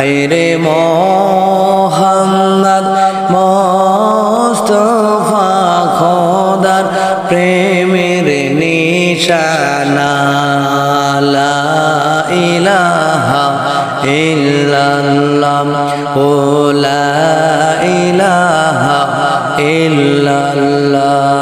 রে মোহাম্মদ মোস্তফা খোদার প্রেমের নিশানা লা ইলাহা ইল্লাল্লাহ ইলাহা ইল্লাল্লাহ।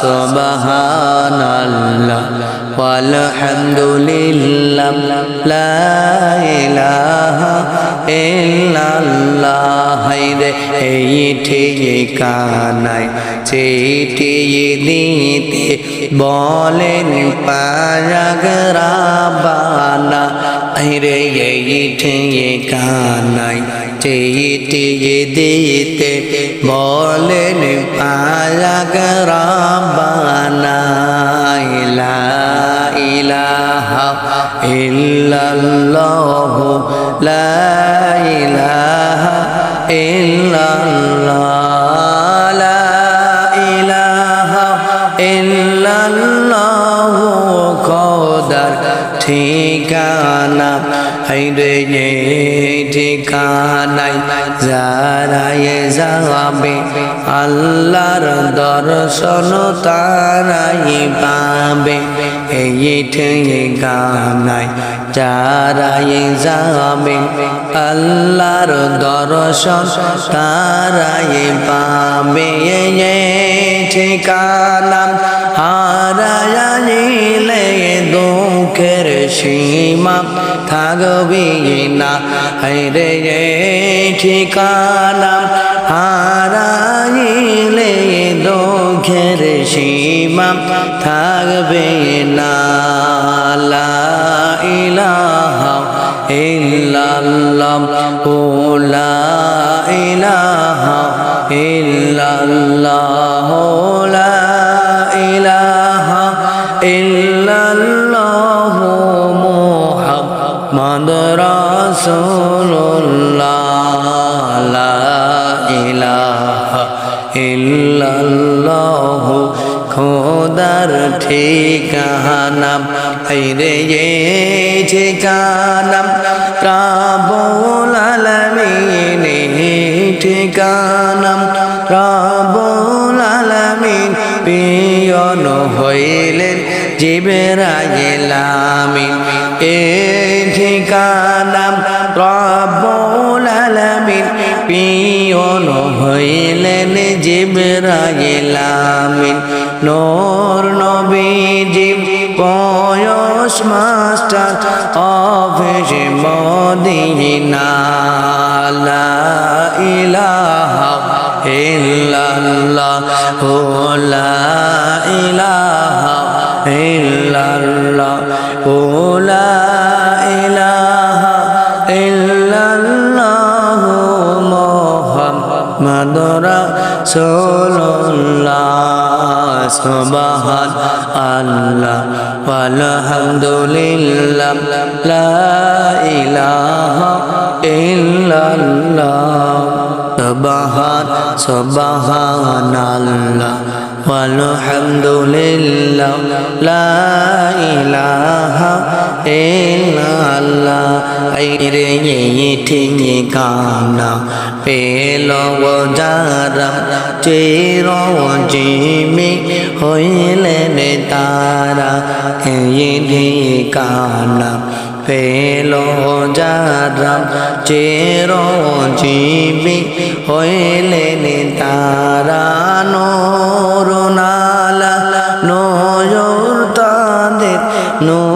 subhanallah walhamdulillah la ilaha illallah হাইরে এই ঠিকানায় চিঠিয়ে দিতে বলেন পারাগরাবানা রে এই ঠিকানায় চিঠিয়ে দিতে বলেন পারাগরাবানা ইলা ইলাহা ইল্লাল্লাহু লা ইলাহা ইল্লাল্লাহ লা ইলাহা ঠিকানা হাইরে ঠিকানায় যারায় যাবে আল্লাহর দর্শন তারাই পাবে। এই ঠিকানায় যারাই যাবে আল্লাহর দর্শন তারাই পাবে। ঠিকানা হারায়া দুঃখের সীমা থাকবি না। হাইরে ঠিকানা হারাইলে দুঃখের সীমা থাকবে না। ইলাহা ইল্লাল্লাহ লা ইলাহা ইল্লাল্লাহ লা ইলাহা ইল্লাল্লাহ ইল্লাল্লাহ, খোদার ঠিকানা হাইরে এ ঠিকানা, রাবুল আলামিন ঠিকানা, রাবুল আলামিন পিয়ন হইলেন জিবরাইল আমিন, এ ঠিকানা। রাবুল আলামিন পিয়ন হইলেন জিবরাইল আমিন। নূর নবীজি বয়স মাস্টার অফিস মদিনা লা ইলাহা ইল্লাল্লাহ ইলাহা লা মদরা সোল্লাহ আল্লাহ আলহামদুলিল্লাহ ইহ সোবাহ আল্লাহ আলহামদুলিল্লাহ ইহ ilaha illallah আইরে ঠিঙে কানা পেল যারা চের জিমি হইলেন তারা এই কানা পেল যারা চের জিমি হইলেন তারা, নোর নালা নজর তাদের নূরের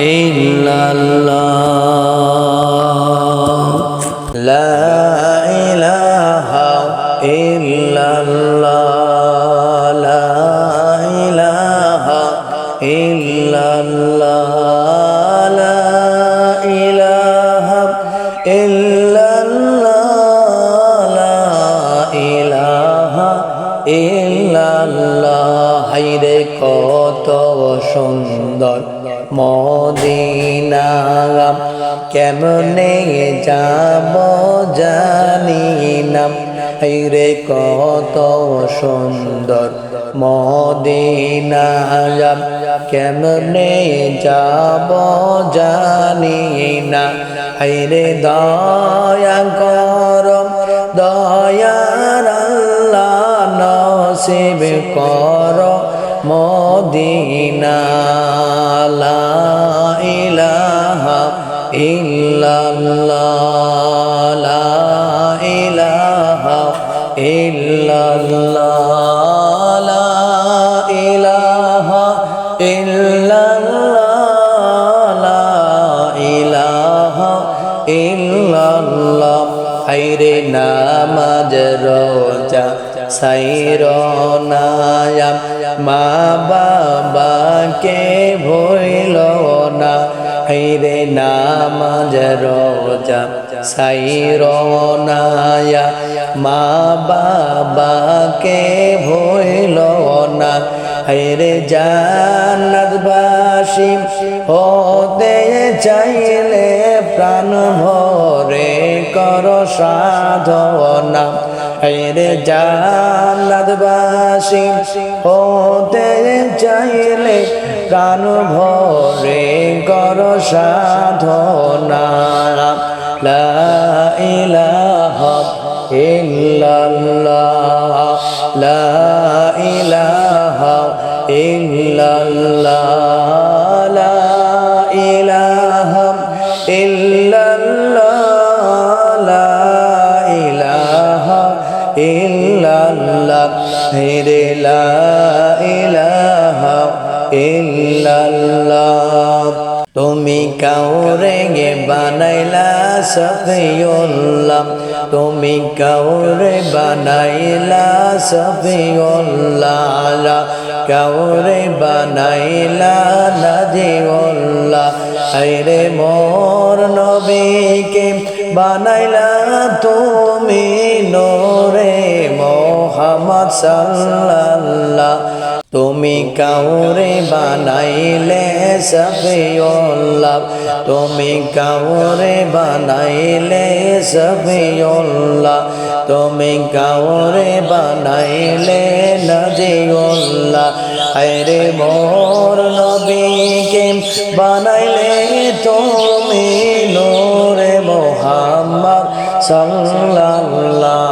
ইল্লাল্লাহ। সুন্দর। মদিনা কেমনে যাব জানি না। হাইরে দয়া করম, দয়ার নসিব কর। মদিনা লা ইল্লাল্লাহ। ইল্লাল্লাহ হাইরে নামাজ রোজা, সাইর নায়াম, মা বাবাকে ভইল না হাইরে নামাজ রোজা, সাইর নায়া মা বাবাকে ভইল না হাইরে জান্নাতবাসী হতে চাইলে প্রাণ ভরে কর সাধনা। হাইরে জান্নাতবাসী, হতে চাইলে প্রাণ ভরে কর সাধনা। লা ইলাহা ইল্লাল্লাহ, লা কাউরে গে বানাইলা সফিউল্লাহ। তুমি কাউরে বানাইলা সফিউল্লাহ। কাউরে বানাইলা নাজিউল্লাহ। আইরে মোর নবীকে বানাইলা তুমি নোরে মোহাম্মদ সাল্লাল্লাহ, তুমি কাউরে বানাইলে সফিউল্লাহ, তুমি কাউরে বানাইলে সফিউল্লাহ, তুমি কাউরে বানাইলে নজিউল্লাহ। আরে মোর নবীকে বানাইলে তুমি নূরে মোহাম্মদ সাল্লাল্লাহ।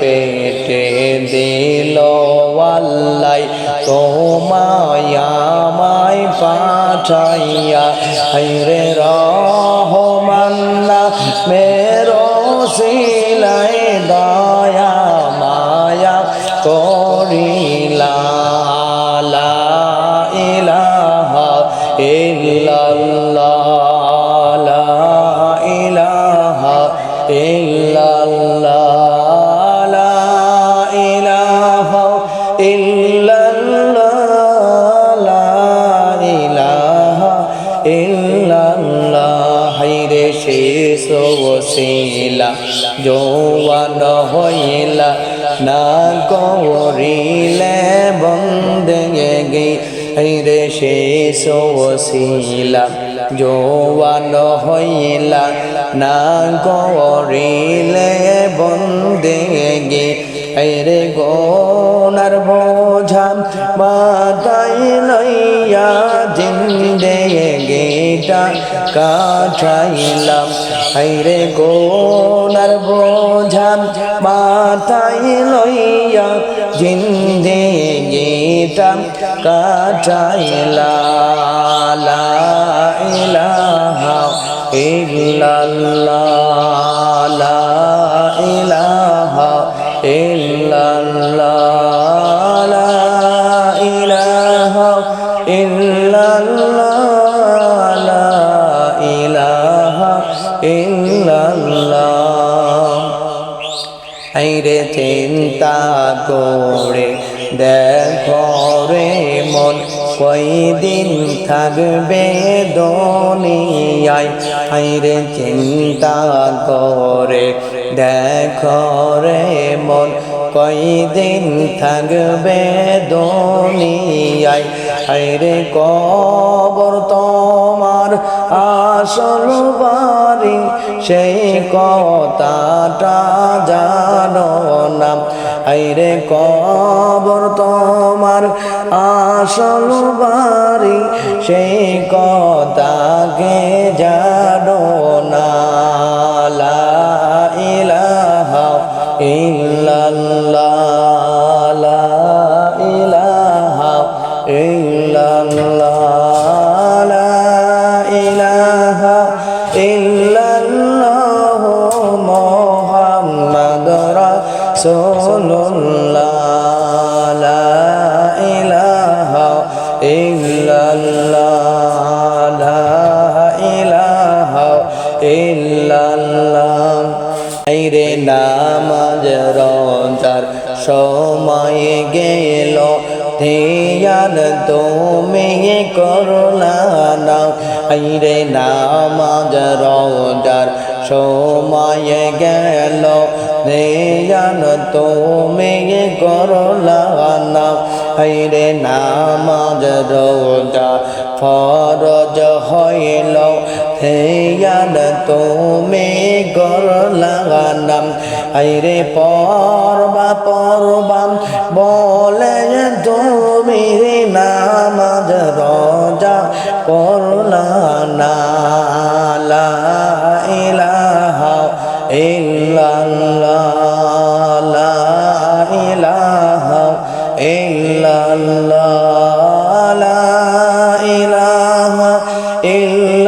পেটে দিল আল্লাই তোমায় আমায় পাঠাইয়া রে রহমান্না হইলা না করিলে বন্দে গে রে শেষ ওসিলা জোয়ান হইলা না করিলে বন্দে গে রে গোনার বোঝা মাতাই লইয়া জিন্দে গেটা কাটাইলাম। হাইরে গোনার বোঝাম মাথায় লইয়া জিন্দে গীতাম কাটাইলা ইল্লাল্লাহ। দেখো রে মন, কয়দিন থাকবে দুনিয়ায়? আইরে চিন্তা করে দেখো রে মন, কয়দিন থাকবে দুনিয়ায়? আইরে কবর তোমার আসল বাড়ি সেই কথাটা জানো না। আইরে কবর তোমার আসল বাড়ি সেই কথাকে জানো করলা নাও। আইরে নামাজ রোজার সময় গেল। দেয়ান তুমি করলা নাও। আইরে নামাজ রোজা ফরজ হইল। হেয়ান তুমি করলাম আইরে পরবা পরবাম বলে তুমি নামাজ রোজা করলা না। লা ইলাহা ইল্লাল্লাহ, লা ইলাহা ইল্লাল্লাহ, লা ইলাহা ইল্লাল্লাহ।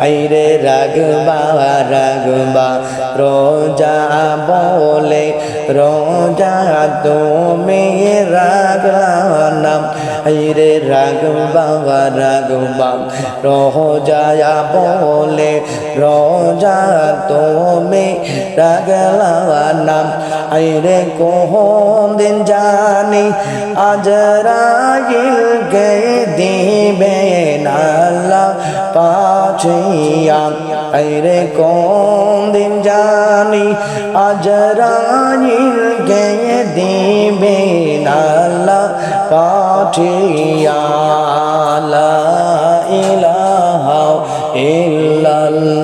আইরে রাগবা রাগবা রোজা বলে রোজা তুমি রাগলাম রে রাগবা রাগবা রোজায়া বলে রোজা তুমি রাগলাম রে কোন দিন জানি আজ রাগিল গে দিবে নাল্লা পাছিয়া রে কোন দিন জানি আজ রাগিল গে দিবে নাল্লা পাঠিয়া লা ইলাহা ইল্লাল্লাহ।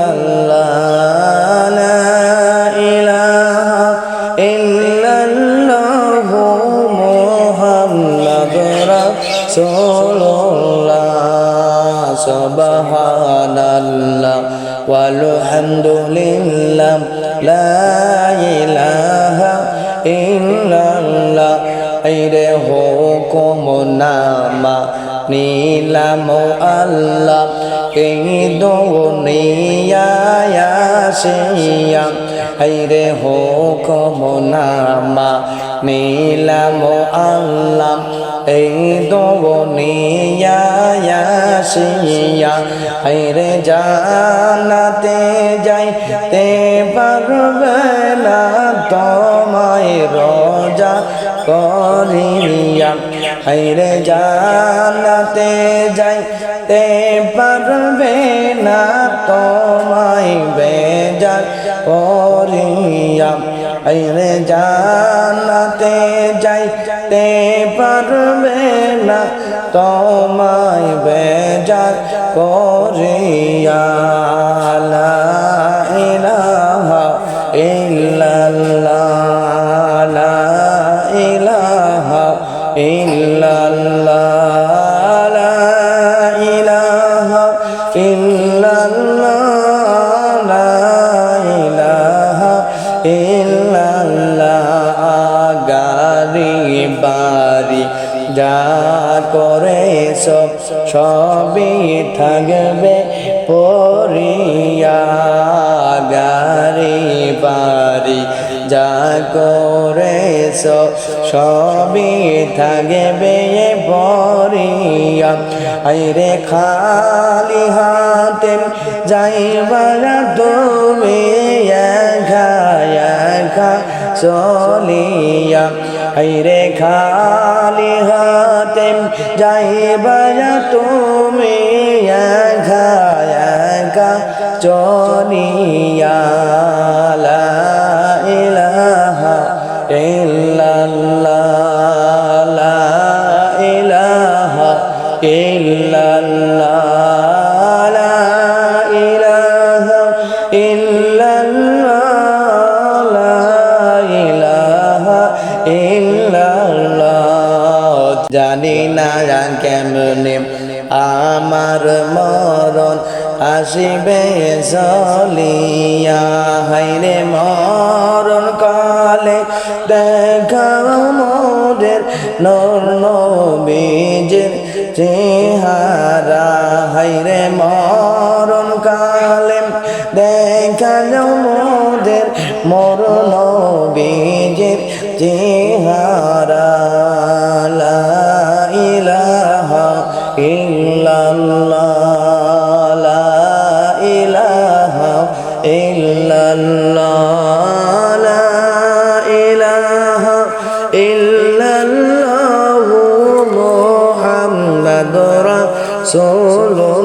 subhanallah walhamdulillah la ilaha illallah আইরে হুকুম নামা নীলাম আল্লাহ এই দুনিয়ায়াসিয়া আইরে হুকুম নামা নীলাম আল্লাহ এই দুনিয়ায়াসিয়া আইরে জানাতে যাই তে পারবে না তোমায় রোজা করিয়া হাইরে জানাতে যাই তে পারবে না তোমায় বেজার করিয়া হাইরে জানাতে তোমায় বেজার করিয়া ইলাহা ইল্লাল্লাহ ইলাহা ইল্লাল্লাহ ইল্লাল্লাহ গারি বাড়ি যা করে সব সবই থাকবে পরিয়া গারি বাড়ি যা করে সবই থাকবে পরিয়া। আইরে খালি হাতে যাইবার তুমি একা চলিয়া। আইরে খালি হাতে যাইবার তুমি একা একা আমার মরণ আসিবে চলিয়া হাইরে মরণ কালে দেখা মোদের নর নবীজের চেহারা। হাইরে মরণ কালে দেখা মোদের মরণ মুহাম্মাদুর রাসূলুল্লাহ।